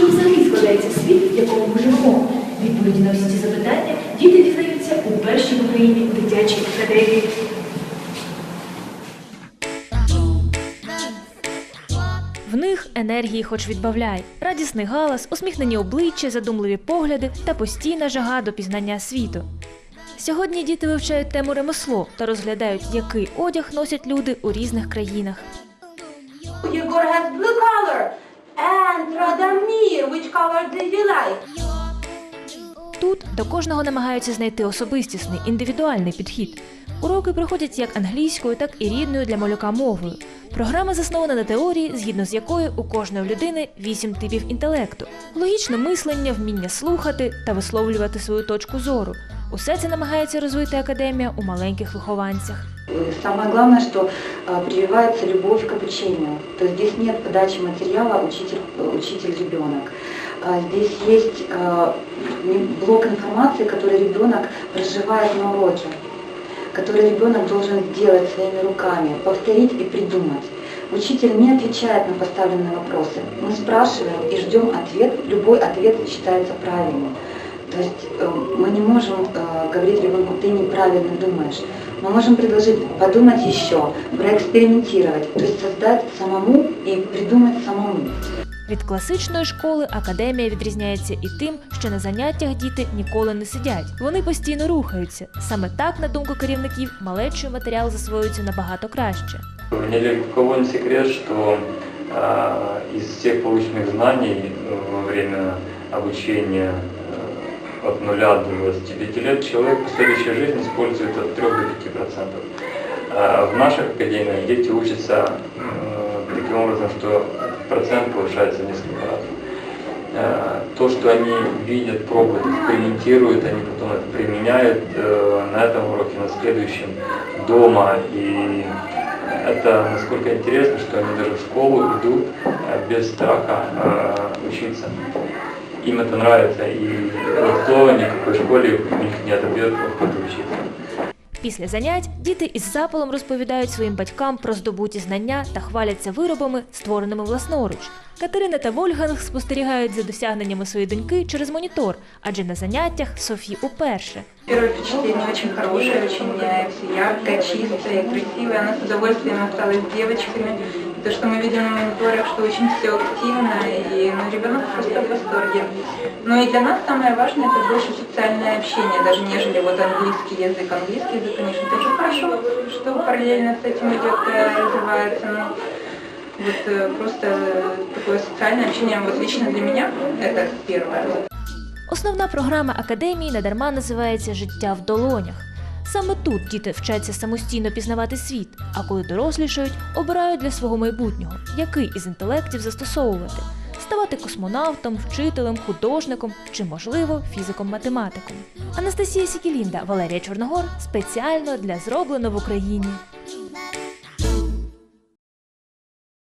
взагалі складається світ, в якому ми живемо? Відповіді на всі ці запитання діти дізнаються у першій в Україні дитячій академії. В них енергії хоч відбавляй, радісний галас, усміхнені обличчя, задумливі погляди та постійна жага до пізнання світу. Сьогодні діти вивчають тему ремесло та розглядають, який одяг носять люди у різних країнах. Yegor has blue color. And Radomir, which do you like? Тут до кожного намагаються знайти особистісний індивідуальний підхід. Уроки проходять як англійською, так і рідною для малюка мовою. Програма заснована на теорії, згідно з якою у кожної людини вісім типів інтелекту: логічне мислення, вміння слухати та висловлювати свою точку зору. Усе це намагається розвити академія у маленьких вихованцях. И Самое главное, что э, прививается любовь к обучению. То есть здесь нет подачи материала учитель, учитель-ребенок. А Здесь есть э, блок информации, который ребенок проживает на уроке, который ребенок должен сделать своими руками, повторить и придумать. Учитель не отвечает на поставленные вопросы. Мы спрашиваем и ждем ответ. Любой ответ считается правильным. То есть э, мы не можем э, говорить ребенку, ты неправильно думаешь. Мы можем предложить подумать еще, проэкспериментировать, то есть создать самому и придумать самому. Від класичної школи академія відрізняється і тим, що на заняттях діти ніколи не сидять. Вони постійно рухаються. Саме так, на думку керівників, малечою матеріал засвоюється набагато краще. Ни для кого не секрет, что а, из всех полученных знаний э, во время обучения э, от 0 до 25 лет человек в последующей жизни использует от 3 до 5 процентов. А в наших академиях дети учатся таким образом, что процент повышается в несколько раз. Э, То, что они видят, пробуют, экспериментируют, они потом это применяют э, на этом уроке, на следующем, дома. И это насколько интересно, что они даже в школу идут э, без страха э, учиться. Им это нравится, и ни в какой школе у них не отобьет. Після занять діти із запалом розповідають своїм батькам про здобуті знання та хваляться виробами, створеними власноруч. Катерина та Вольганг спостерігають за досягненнями своєї доньки через монітор, адже на заняттях Софі уперше. Первое впечатление очень хорошее, очень яркое, чистое, красивое. Она с удовольствием осталась с девочками. То, что мы видим на мониторах, что очень все активно, и ну, ребенок просто в восторге. Но и для нас самое важное это больше социальное общение, даже нежели вот английский язык. Английский язык, конечно, тоже хорошо, что параллельно с этим идет, э, развивается. Но вот э, просто такое социальное общение, вот лично для меня, это первое. Основна програма академії надарма називається Життя в долонях. Саме тут діти вчаться самостійно пізнавати світ, а коли дорослішають, обирають для свого майбутнього, який із інтелектів застосовувати ставати космонавтом, вчителем, художником чи, можливо, фізиком-математиком. Анастасія Сікілінда, Валерія Чорногор спеціально для зроблено в Україні.